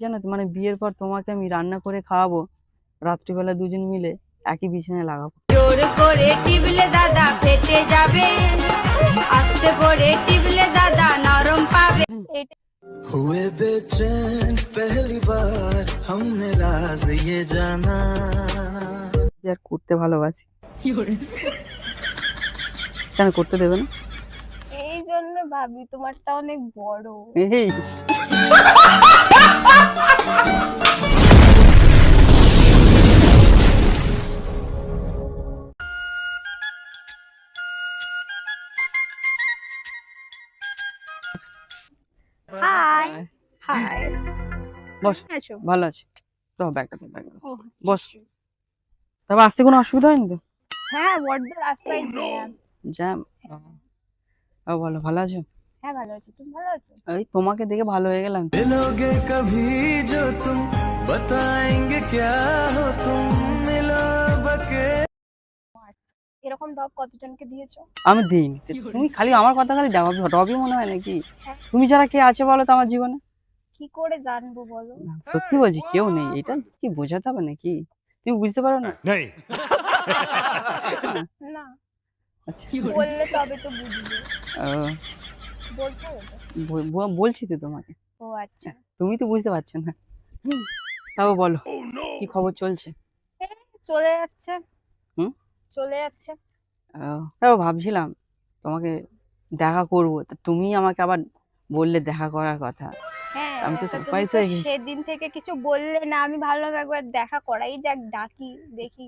জানো তো মানে বিয়ের পর তোমাকে আমি রান্না করে খাওয়াবো রাত্রিবেলা দুজন মিলে একই বিছানায় লাগাবো জোর করে টিপলে দাদা ফেটে যাবে আস্তে করে টিপলে দাদা নরম পাবে हुए बेचैन पहली बार हमने राज ये जाना আর করতে ভালোবাসি কেন করতে দেবে না এই জন্য ভাবি তোমারটা অনেক বড় এই Hi hi boss. আছো? ভালো আছে। তো ব্যাগটা তো ব্যাগটা বস। তবে আসতে কোনো অসুবিধা হয়নি তো? হ্যাঁ বড্ড রাস্তায় জ্যাম। জ্যাম? ও বলো ভালো আছো? হ্যাঁ ভালো আছি তুমি ভালো আছো এই তোমাকে দেখে ভালো হয়ে গেলাম मिलोगे कभी जो तुम बताएंगे क्या हो तुम मिलो बके এরকম ডব কতজনকে দিয়েছো আমি দিইনি তুমি খালি আমার কথা খালি দাও রবি মনে হয় নাকি হ্যাঁ। তুমি ছাড়া কে আছে বলো তো আমার জীবনে কি করে জানবো বলো না, সত্যি বলছি কেউ নেই এটা কি বোঝাতে হবে নাকি তুমি বুঝতে পারো না नहीं না আচ্ছা বললে তবে তো বুঝবে ও, বলছো? তো? তোমাকে। ও আচ্ছা। তুমি তো বুঝতে পারছ না। হুম, তাও বলো কি খবর চলছে? চলে যাচ্ছে। হুম? চলে যাচ্ছে। ও, তাও ভাবছিলাম তোমাকে দেখা করব। তা তুমি আমাকে আবার বললে দেখা করার কথা। হ্যাঁ আমি তো তুমি হয়ে গেছি। সেদিন থেকে কিছু বললে না আমি ভালোভাবে একবার দেখা করাই যাক ডাকি দেখি।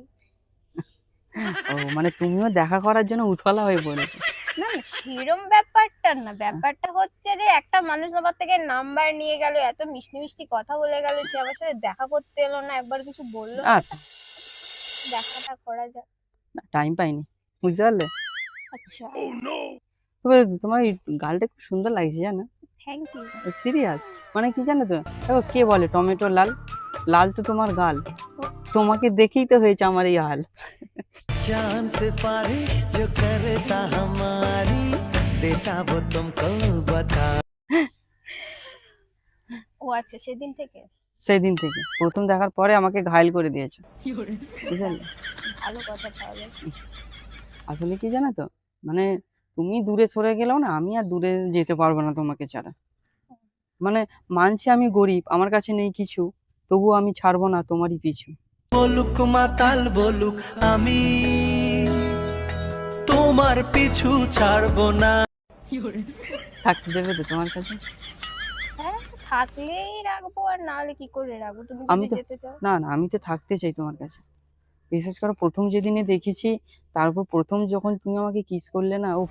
ও মানে তুমিও দেখা করার জন্য উতলা হয়ে পড়েছো। না সেরম ব্যাপারটা না। ব্যাপারটা হচ্ছে যে একটা মানুষ আমার থেকে নাম্বার নিয়ে গেল এত মিষ্টি মিষ্টি কথা বলে গেল সে আমার সাথে দেখা করতে এলো না একবার কিছু বলল দেখাটা করা যাক। টাইম পাইনি। বুঝতে পারলে? আচ্ছা। তবে তোমার গালটা খুব সুন্দর লাগছে জানো? থ্যাংক ইউ সিরিয়াস মানে কি জানো তো? দেখো কে বলে? টমেটো লাল? লাল তো তোমার গাল। তোমাকে দেখেই তো হয়েছে আমার এই হাল। चांद सिफारिश जो करता हमारी देता वो तुमको बता ও আচ্ছা সেদিন থেকে সেই দিন থেকে প্রথম দেখার পরে আমাকে ঘায়ল করে দিয়েছে বুঝলে ভালো কথা তাহলে আসলে কি জানো তো মানে তুমি দূরে সরে গেলেও না আমি আর দূরে যেতে পারবো না তোমাকে ছাড়া মানে মানছি আমি গরিব আমার কাছে নেই কিছু তবুও আমি ছাড়বো না তোমারই পিছু বলুক মাতাল বলুক আমি। তোমার পিছু ছাড়বো না। থাকতে দেবে তো তোমার কাছে? হ্যাঁ থাকলেই রাখব আর না হলে কি করে রাখব? তুমি আমি তো- যেতে চাও। না না আমি তো থাকতে চাই তোমার কাছে। বিশেষ করে প্রথম যেদিনে দেখেছি তারপর প্রথম যখন তুমি আমাকে কিস করলে না ও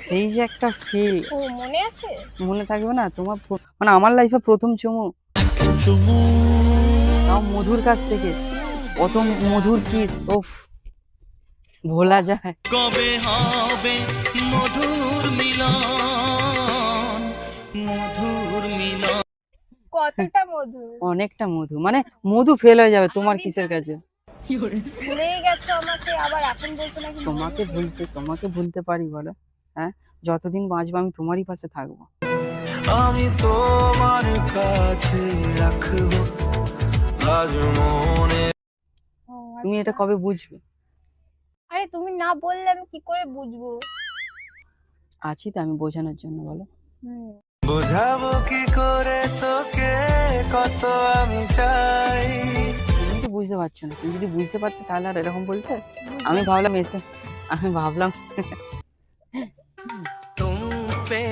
সেই যে একটা ফিল ও মনে আছে? মনে থাকবে না? তোমার মানে আমার লাইফে প্রথম চুমু। চুমু। মধুর কাছ থেকে। অত মধুর কিস ও ভোলা যায়। কবে হবে মধুর মিলন? মধুর মিলন। কতটা মধুর? অনেকটা মধু মানে মধু ফেল হয়ে যাবে তোমার কিসের কাছে? ভুলেই গেছো আমাকে আবার এখন বলছো নাকি তোমাকে ভুলতে তোমাকে ভুলতে পারি বলো হ্যাঁ? যতদিন বাঁচবো আমি তোমারই পাশে থাকব। আমি তোমার কাছে রাখব আজ মনে তুমি এটা আচ্ছা। কবে বুঝবে? আরে তুমি না বললে আমি কি করে বুঝব? আছি তো আমি বোঝানোর জন্য বলো। বোঝাবো কি করে তোকে কত আমি চাই। তুমি বুঝতে পারছ না। তুমি যদি বুঝতে পারতে তাহলে আর এরকম বলতে? আমি ভাবলাম এসে আমি ভাবলাম। তুম পে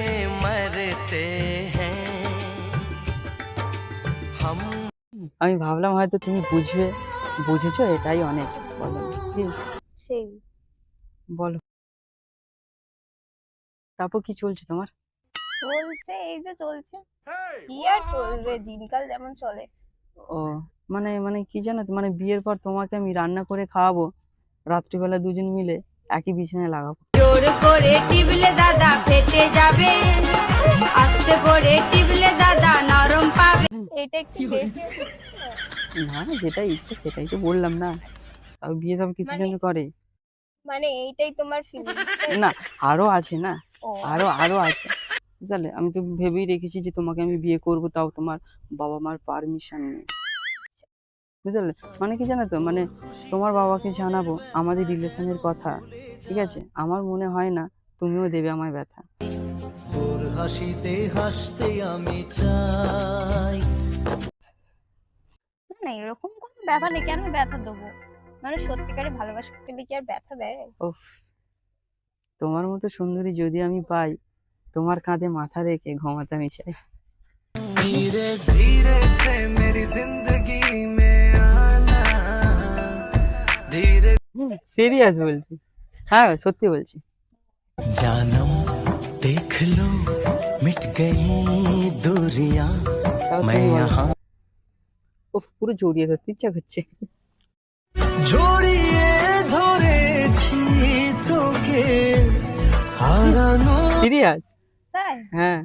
মরতে হ্যাঁ। আমি ভাবলাম হয়তো তুমি বুঝবে। বুঝেছ? এটাই অনেক বলো। সেই বলো। তারপর কি চলছে তোমার? চলছে এই যে চলছে। কি আর চলবে? দিনকাল যেমন চলে। ও মানে মানে কি জানো? মানে বিয়ের পর তোমাকে আমি রান্না করে খাওয়াবো রাত্রিবেলা দুজন মিলে। একই বিছানায় লাগাবো। জোর করে টিপলে দাদা ফেটে যাবে। আস্তে করে টিপলে দাদা নরম পাবে। এটা বেশি না? না যেটা ইচ্ছে সেটাই তো বললাম না। তবে বিয়ে সব কিছু মানে- জন্য করে? মানে এইটাই তোমার না আরও আছে না? আরও আরও আছে। বুঝলে আমি তো ভেবেই রেখেছি যে তোমাকে আমি বিয়ে করব তাও তোমার বাবা মার পারমিশন নেই। বুঝলে? মানে কি জানো তো? মানে তোমার বাবাকে জানাব আমাদের রিলেশনের কথা ঠিক আছে? আমার মনে হয় না তুমিও দেবে আমার ব্যথা। হাসিতে হাসতে আমি চাই। না এরকম কোনো ব্যাপার নেই। কেন ব্যথা দেবো? মানে সত্যিকারে ভালোবাসা পেলে কি আর ব্যথা দেয়? উফ তোমার মতো সুন্দরী যদি আমি পাই তোমার কাঁধে মাথা রেখে ঘুমাতে আমি চাই। ধীরে ধীরে সে মেরি জিন্দ সিরিয়াস বলছি হ্যাঁ সত্যি বলছি जानम देख लो मिट गई दूरियां তাও मैं তুমি বলো। यहाँ উফ পুরো জড়িয়ে ধরতে ইচ্ছা করছে জড়িয়ে ধরেছি তোকে হারানো সিরিয়াস তাই হ্যাঁ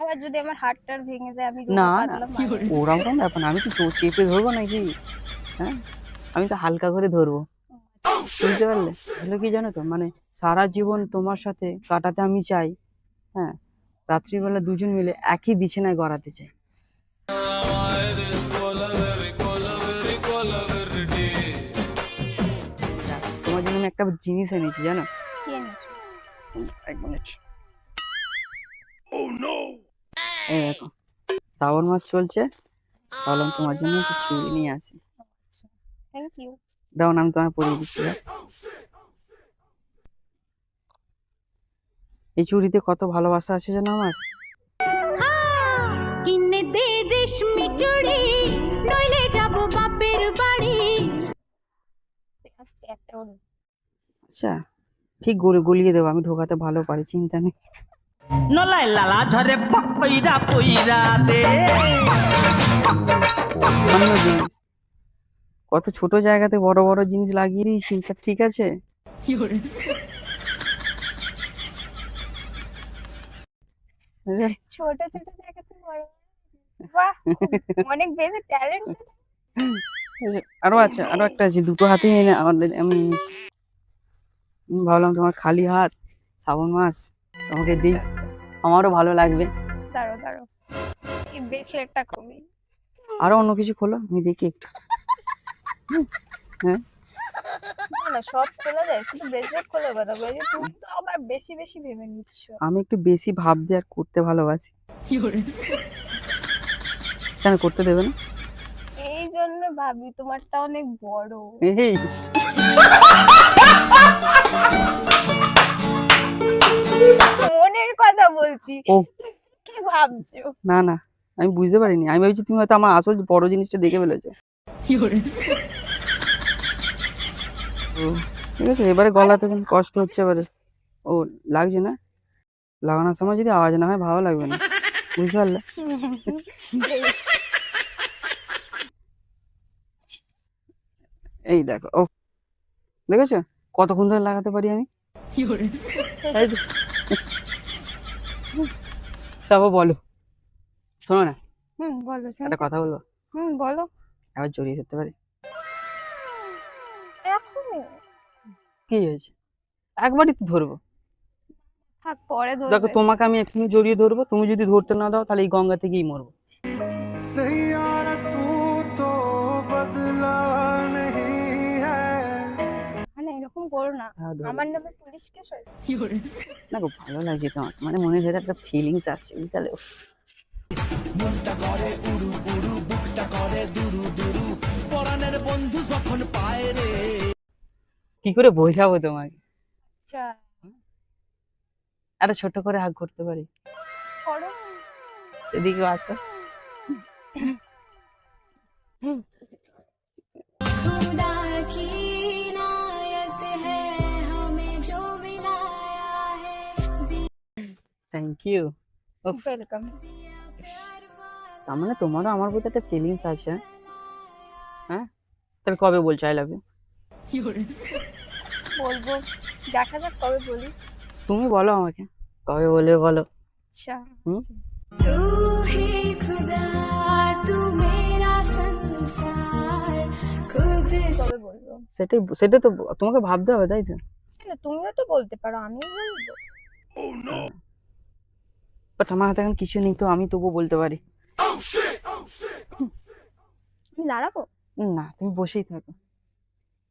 আবার যদি আমার হাতটার ভেঙে যায় আমি না, রোগা না, পাতলা মানুষ। ওরকম কোনো ব্যাপার না আমি তো চো- চেপে ধরবো নাকি হ্যাঁ আমি তো হালকা করে ধরবো বুঝতে পারলে? আসলে কি জানো তো? মানে সারা জীবন তোমার সাথে কাটাতে আমি চাই হ্যাঁ? রাত্রিবেলা দুজন মিলে একই বিছানায় গড়াতে চাই। তোমার জন্য আমি একটা জিনিস এনেছি জানো? এক মিনিট এই শ্রাবণ মাস চলছে ভাবলাম তোমার জন্য চুড়ি নিয়ে আসি। থ্যাংক ইউ দাও না আমি তোমার পরিয়ে দিচ্ছি এই চুড়িতে কত ভালোবাসা আছে জানো আমার? কিনে দে রেশমি চুড়ি নইলে যাব বাপের বাড়ি। আস্তে একটা বলো। আচ্ছা ঠিক গলিয়ে দেবো আমি ঢোকাতে ভালো পারি চিন্তা নেই। নলাই লালা ঝরে পইরা পইরা দে। অন্য জিনিস। কত ছোট জায়গাতে বড় বড় জিনিস লাগিয়ে দিয়েছি তা ঠিক আছে? ছোট ছোট জায়গাতে বড় বাহ অনেক বেশি ট্যালেন্ট আরও আছে আরও একটা আছে দুটো হাতে এনে আমাদের আমি ভাবলাম তোমার খালি হাত শ্রাবণ মাস তোমাকে দিই আমারও ভালো লাগবে। দাঁড়ো দাঁড়ো আরও অন্য কিছু খোলো আমি দেখি একটু। না না সব খোলা যায় শুধু ব্রেসলেট খোলা কথা বলছি তুমি তো আবার বেশি বেশি ভেবে নিচ্ছ। আমি একটু বেশি ভাবতে আর করতে ভালোবাসি। কেন করতে দেবে না? এই জন্য ভাবি তোমারটা অনেক বড়। এই। মনের কথা বলছি কি ভাবছ? না না। আমি বুঝতে পারিনি। আমি ভাবছি তুমি হয়তো আমার আসল বড় জিনিসটা দেখে ফেলেছো। ঠিক আছে এবারে গলাতে কষ্ট হচ্ছে এবারে। ও লাগছে না? লাগানোর সময় যদি আওয়াজ না হয় ভালো লাগবে না। বুঝতে পারলে? এই দেখো ও দেখেছ? কতক্ষণ ধরে লাগাতে পারি আমি। তারপর বলো। শোনো না। বলো একটা কথা বলব? বলো। আবার জড়িয়ে ধরতে পারি? কি হয়েছে? একবারই ধরবো। দেখো তোমাকে আমি এখনই জড়িয়ে ধরবো। তুমি যদি ধরতে না দাও তাহলে এই গঙ্গা থেকেই মরবো। মানে এরকম করো না। হ্যাঁ, আমার নামে না গো ভালো লাগছে তোমার মানে মনে ভেতর একটা ফিলিংস আসছে বিশাল মনটা করে উড়ু উড়ু বুকটা করে দুরু দুরু। পরানের বন্ধু যখন পায় রে। কি করে বোঝাবো তোমাকে? আচ্ছা। আরে ছোট করে হাগ করতে পারি? এদিকে আসো। থ্যাংক ইউ ওয়েলকাম তার মানে তোমারও আমার প্রতি একটা ফিলিংস আছে। হ্যাঁ? তাহলে কবে বলছো আই লাভ ইউ বলব। দেখা যাক কবে বলি। তুমি বলো আমাকে। কবে বলে। বলো আচ্ছা। সেটাই সেটা তো তোমাকে ভাবতে হবে তাই তো? তুমিও তো বলতে পারো আমি বলব। বাট আমার হাতে এখন কিছু নেই তো আমি তবু বলতে পারি। আমি দাঁড়াবো? না তুমি বসেই থাকো।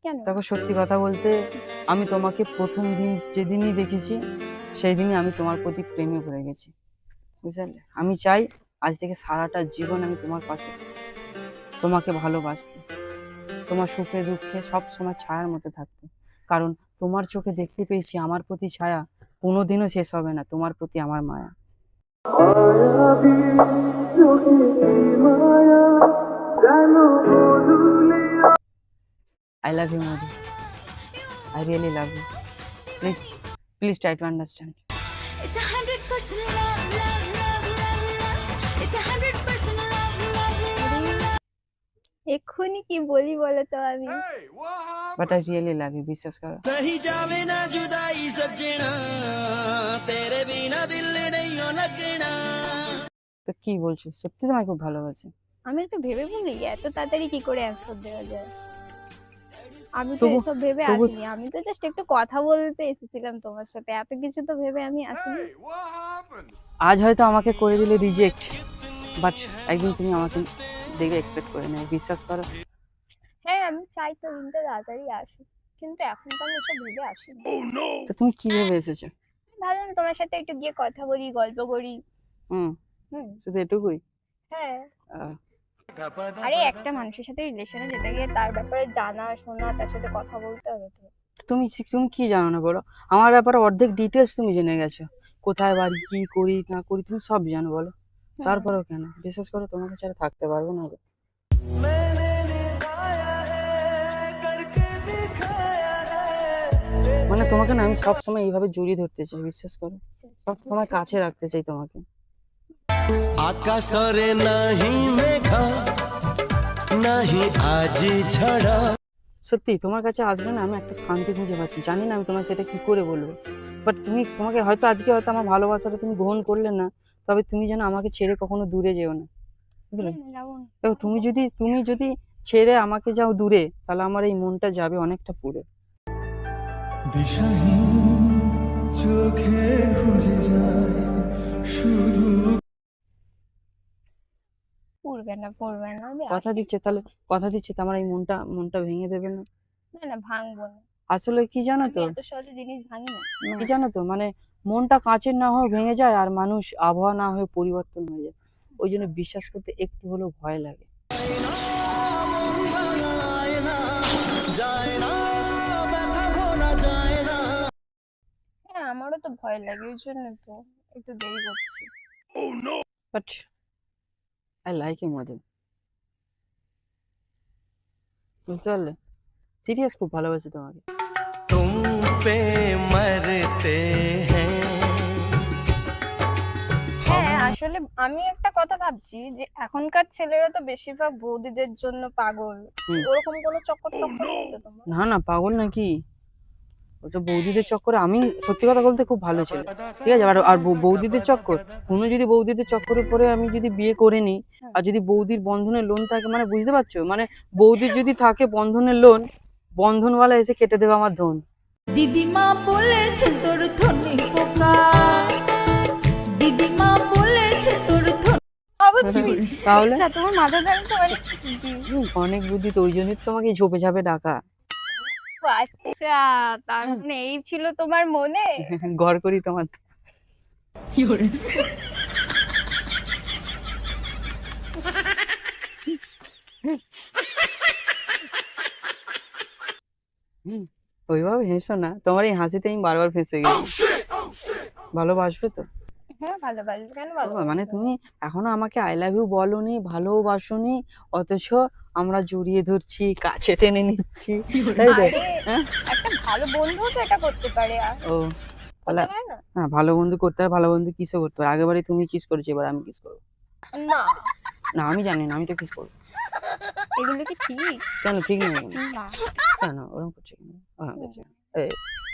কেন? দেখো সত্যি কথা বলতে আমি তোমাকে প্রথম দিন যেদিনই দেখেছি সেই দিনই আমি তোমার প্রতি প্রেমে পড়ে গেছি। বুঝলে? আমি চাই আজ থেকে সারাটা জীবন আমি তোমার পাশে তোমাকে ভালোবাসতে। তোমার সুখে দুঃখে সব সময় ছায়ার মতো থাকতে। কারণ তোমার চোখে দেখতে পেয়েছি আমার প্রতি ছায়া কোনোদিনও শেষ হবে না। তোমার প্রতি আমার মায়া। I love you, Modi. I really love you. Please, please try to understand. It's a hundred percent love, love, love, love, love. It's a hundred percent love, love, love, love. এক্ষুনি কি বলি বলো তো আমি But I really love you, বিশ্বাস করো सही जावे ना जुदाई सजना तेरे बिना दिल नहीं लगना তো কি বলছো সত্যি তোমায় খুব ভালোবাসি আমি একটু ভেবে বলি এত তাড়াতাড়ি কি করে অ্যান্সার দেওয়া যায় আমি তো তবু- এসব ভেবে তবু- আসিনি আমি তো জাস্ট একটু কথা বলতে এসেছিলাম তোমার সাথে এত কিছু তো ভেবে আমি আসিনি আজ হয়তো আমাকে করে দিলে রিজেক্ট বাট একদিন তুমি আমাকে দেখে এক্সপেক্ট করে নেবে বিশ্বাস করো হ্যাঁ আমি চাই তো দিনটা তাড়াতাড়ি আসুক। কিন্তু এখন তো আমি এসব ভেবে আসিনি। তো তুমি কি ভেবে এসেছ? ভালো না তোমার সাথে একটু গিয়ে কথা বলি গল্প করি। হুম। হুম। শুধু এটুকুই? হ্যাঁ। আরে একটা মানুষের সাথে রিলেশনে যেতে গিয়ে তার ব্যাপারে জানা শোনা তার সাথে কথা বলতে হবে তো। তুমি তুমি কি জানো না বলো? আমার ব্যাপারে অর্ধেক ডিটেলস তুমি জেনে গেছো। কোথায় বাড়ি কি করি না করি তুমি সব জানো বলো। তারপরেও কেন? বিশেষ করে তোমাকে ছাড়া থাকতে পারব না। মানে তোমাকে না আমি সব সময় এইভাবে জড়িয়ে ধরতে চাই বিশ্বাস করো। সব সময় কাছে রাখতে চাই তোমাকে। আকাশরে নাহি মেঘা নাহি আজি ছড়া সত্যি তোমার কাছে আসবে না আমি একটা শান্তি খুঁজে পাচ্ছি। জানি না আমি তোমার সেটা কি করে বলব। বাট তুমি তোমাকে হয়তো আজকে হয়তো আমার ভালোবাসাটা তুমি গ্রহণ করলে না তবে তুমি যেন আমাকে ছেড়ে কখনো দূরে যেও না। বুঝলে? না। দেখো তুমি যদি তুমি যদি ছেড়ে আমাকে যাও দূরে তাহলে আমার এই মনটা যাবে অনেকটা পুরে। দিশাহীন চোখে খুঁজে যায় শুধু পড়বে না পড়বে না। আমি কথা দিচ্ছে তাহলে কথা দিচ্ছে তো এই মনটা মনটা ভেঙে দেবে না। না না ভাঙবো না। আসলে কি জানো তো? এত সহজে জিনিস ভাঙি না। কি জানো তো? মানে মনটা কাঁচের না হয়ে ভেঙে যায় আর মানুষ আবহাওয়া না হয়ে পরিবর্তন হয়ে যায়। ওই জন্য বিশ্বাস করতে একটু হলেও ভয় লাগে। আমারও তো ভয় লাগে ওই জন্য তো একটু দেরি করছি। বাট আই লাইক ইউ মদিন বুঝতে সিরিয়াস খুব ভালোবাসি তোমাকে। তুম পে মরতে আসলে আমি একটা কথা ভাবছি যে এখনকার ছেলেরা তো বেশিরভাগ বৌদিদের জন্য পাগল। ওরকম কোনো চক্কর টক্কর না না পাগল নাকি? তো বৌদিদের চক্করে আমি সত্যি কথা বলতে খুব ভালো ছিল। ঠিক আছে? আর আর বৌ- বৌদিদের চক্কর কোনো যদি বৌদিদের চক্করের পরে আমি যদি বিয়ে করে নিই আর যদি বৌদির বন্ধনের লোন থাকে মানে বুঝতে পারছ? মানে বৌদির যদি থাকে বন্ধনের লোন বন্ধনওয়ালা এসে কেটে দেবে আমার ধন। দিদিমা বলেছে তোর ধনে পোকা। দিদিমা বলেছে তোর তাহলে? তোমার মাথা অনেক হুম, অনেক বুদ্ধি তো ওই জন্যই তোমাকে ঝোপে ঝাপে ডাকা। আচ্ছা তার মানে এই ছিল তোমার মনে? ঘর করি তোমার। হুম, ওইভাবে হেসো না। তোমার এই হাসিতে আমি বারবার ফেসে গেছি। ভালোবাসবে তো? হ্যাঁ ভালোবাসবে কেন? মানে তুমি এখনও আমাকে আই লাভ ইউ বলনি ভালোবাসনি অথচ আমরা জড়িয়ে ধরছি কাছে টেনে নিচ্ছি। তাই তো? হ্যাঁ? একটা ভালো বন্ধু তো এটা করতে পারে ও তাহলে পারে না হ্যাঁ ভালো বন্ধু করতে হয় ভালো বন্ধু কিসও করতে পারে। আগেবারে তুমি কিস করেছ এবার আমি কিস করব। না। না আমি জানি না আমি তো কিস করব। এগুলো কি ঠিক? কেন ঠিক না কেন? ওরকম করছে কেন? ওরকম করছে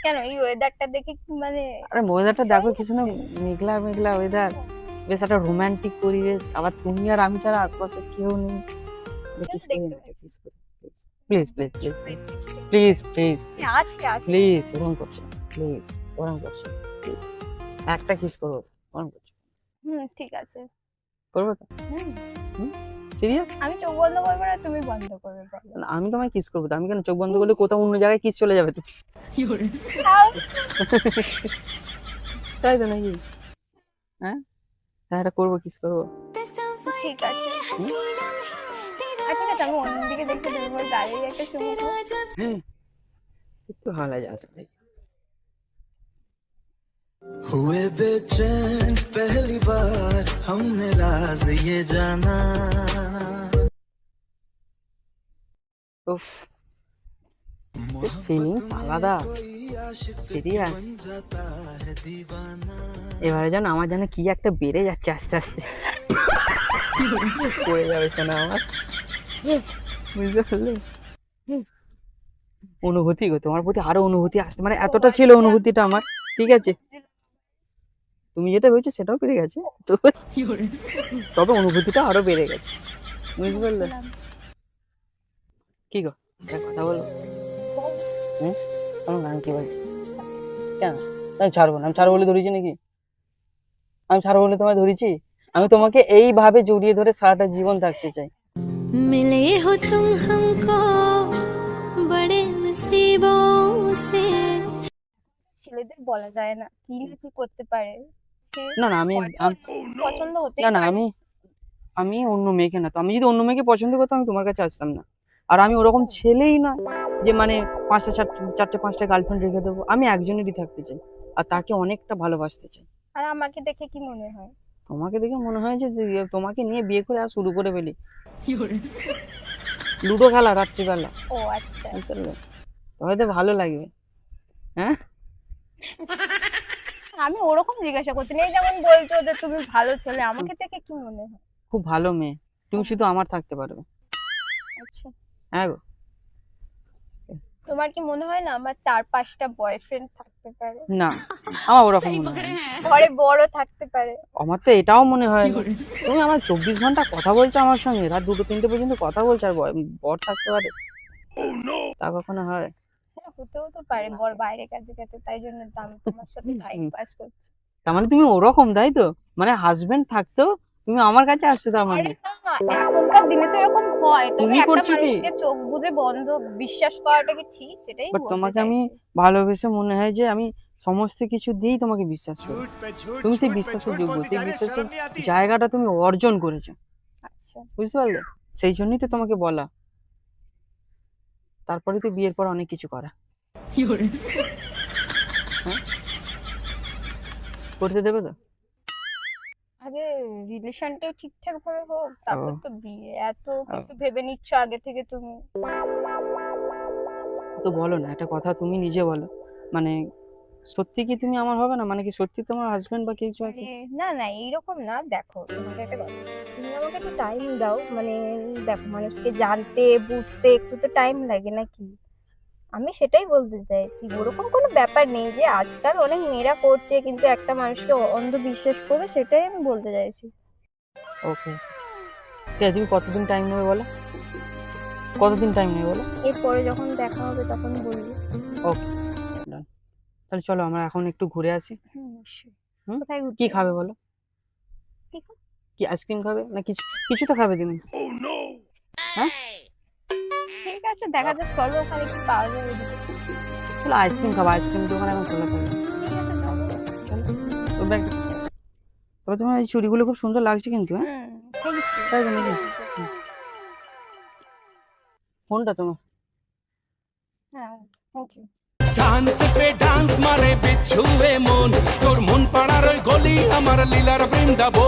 কেন? এই, ওয়েদারটা দেখে মানে আরে ওয়েদারটা দেখো কিছু না মেঘলা মেঘলা ওয়েদার বেশ একটা রোমান্টিক পরিবেশ। আবার তুমি আর আমি ছাড়া আশপাশে কেউ নেই। কিস করি না কিস করি please please please please please ওরকম করছে প্লিজ ওরকম করছে একটা কিস ওরকম করছে হুম ঠিক আছে করব তো হুম সিরিয়াস আমি চোখ বন্ধ করব না তুমি বন্ধ করবে বলো আমি তোমায় কিস করব তো আমি কেন চোখ বন্ধ করলে কোথাও অন্য জায়গায় কিস চলে যাবে তো? তাও? তাই তো নাকি? হ্যাঁ? হ্যাঁ এটা করব কিস করব। ঠিক আছে। আচ্ছা ঠিক আছে আমি অন্যদিকে দেখতে দেবো দাঁড়িয়ে একটা শুভ হ্যাঁ একটু ভালো লাগে আসলে हुए बेचैन पहली बार हमने राज ये जाना উফ ফিলিংস আলাদা সিরিয়াস जाता है दीवाना এবারে যেন আমার যেন কি একটা বেড়ে যাচ্ছে আস্তে আস্তে পড়ে যাবে শোনা আমার বুঝতে পারলে অনুভূতি গো, তোমার প্রতি আরও অনুভূতি আসছে মানে এতটা ছিল অনুভূতিটা আমার, ঠিক আছে? তুমি যেটা ভেবেছো সেটাও বেড়ে গেছে। তো তবে অনুভূতিটা আরও বেড়ে গেছে। বুঝতে পারলে? কি গো? কথা বলো। হুম শোনো না আমি কি বলছি? কেন? আমি ছাড়বো না। আমি ছাড়বো বলে ধরেছি নাকি? আমি ছাড়বো বলে তোমায় ধরেছি? আমি তোমাকে এইভাবে জড়িয়ে ধরে সারাটা জীবন থাকতে চাই। मिले हो तुम हमको बड़े नसीबों से ছেলেদের বলা যায় না কি না কি করতে পারে সে না না আমি আম- পছন্দ হতে না না আমি আমি অন্য মেয়েকে না তো আমি যদি অন্য মেয়েকে পছন্দ করতাম আমি তোমার কাছে আসতাম না আর আমি ওরকম ছেলেই না যে মানে পাঁচটা চারটে চারটে পাঁচটা গার্লফ্রেন্ড রেখে দেবো আমি একজনেরই থাকতে চাই আর তাকে অনেকটা ভালোবাসতে চাই আর আমাকে দেখে কি মনে হয় তোমাকে দেখে মনে হয় যে তোমাকে নিয়ে বিয়ে করে আর শুরু করে ফেলি। লুডো খেলা রাত্রিবেলা। ও আচ্ছা? হয়তো ভালো লাগবে। হ্যাঁ? আমি ওরকম জিজ্ঞাসা করছি না এই যেমন বলছো যে তুমি ভালো ছেলে আমাকে দেখে কি মনে হয়? খুব ভালো মেয়ে। তুমি শুধু আমার থাকতে পারবে। আচ্ছা। হ্যাঁ গো। তোমার কি মনে হয় না আমার চার পাঁচটা বয়ফ্রেন্ড থাকতে পারে? না আমার ওরকম মনে হয় ঘরে বড় থাকতে পারে। আমার তো এটাও মনে হয় তুমি আমার চব্বিশ ঘণ্টা কথা বলছো আমার সঙ্গে রাত দুটো তিনটে পর্যন্ত কথা বলছো আর বয়- বর থাকতে পারে। তা কখনো হয়? হ্যাঁ, হতেও তো পারে বর বাইরে কাজে গেছে তাই জন্য আমি তোমার সাথে টাইম পাস করছি। তার মানে তুমি ওরকম তাই তো? মানে হাজবেন্ড থাকতেও তুমি আমার কাছে আসছো আরে না এখনকার দিনে তো এরকম হয় তুমি করছ কি? চোখ বুজে বন্ধ বিশ্বাস করাটা কি ঠিক? সেটাই বাট তোমাকে আমি ভালোবেসে মনে হয় যে আমি সমস্ত কিছু দিয়েই তোমাকে বিশ্বাস করি। তুমি সেই বিশ্বাসের যোগ্য সেই বিশ্বাসের জায়গাটা তুমি অর্জন করেছ। আচ্ছা। বুঝতে পারলে? সেই জন্যই তো তোমাকে বলা। তারপরে তো বিয়ের পর অনেক কিছু করা? হ্যাঁ? করতে দেবে তো? আগে রিলেশনটা ঠিকঠাক ভাবে হোক তারপর তো বিয়ে। এত কিছু ভেবে নিচ্ছ আগে থেকে তুমি? তো বলো না একটা কথা তুমি নিজে বলো। মানে সত্যি কি তুমি আমার হবে না? মানে কি সত্যি তোমার হাজবেন্ড বা কিছু আছে না না এইরকম না। দেখো তোমাকে একটা কথা তুমি আমাকে একটু টাইম দাও। মানে দেখো মানুষকে জানতে বুঝতে একটু তো টাইম লাগে নাকি? আমি সেটাই বলতে চাইছি ওরকম কোনো ব্যাপার নেই যে আজকাল অনেক মেয়েরা করছে কিন্তু একটা মানুষকে অ- অন্ধ বিশ্বাস করে সেটাই আমি বলতে চাইছি। ওকে ঠিক আছে তুমি কতদিন টাইম নেবে বলো? কতদিন টাইম নেবে বলো? এরপরে যখন দেখা হবে তখন বলবি। তাহলে চলো আমরা এখন একটু ঘুরে আসি। কোথায় কি খাবে বলো? কি কি আইসক্রিম খাবে? না কিছু কিছু তো খাবে তুমি। ঠিক আছে দেখা যাক চলো ওখানে কি পাওয়া যাবে চলো আইসক্রিম খাব আইসক্রিম দোকান এখন চলো ব্যাগ তবে তোমার এই চুড়িগুলো খুব সুন্দর লাগছে কিন্তু হ্যাঁ? তাই তো নাকি ফোনটা তোমার? হ্যাঁ থ্যাংক ইউ চান্স পে ডান্স মারে বিচ্ছুয়ে মন। তোর মন পাড়ার ওই গলি আমার লীলার বৃন্দাবন।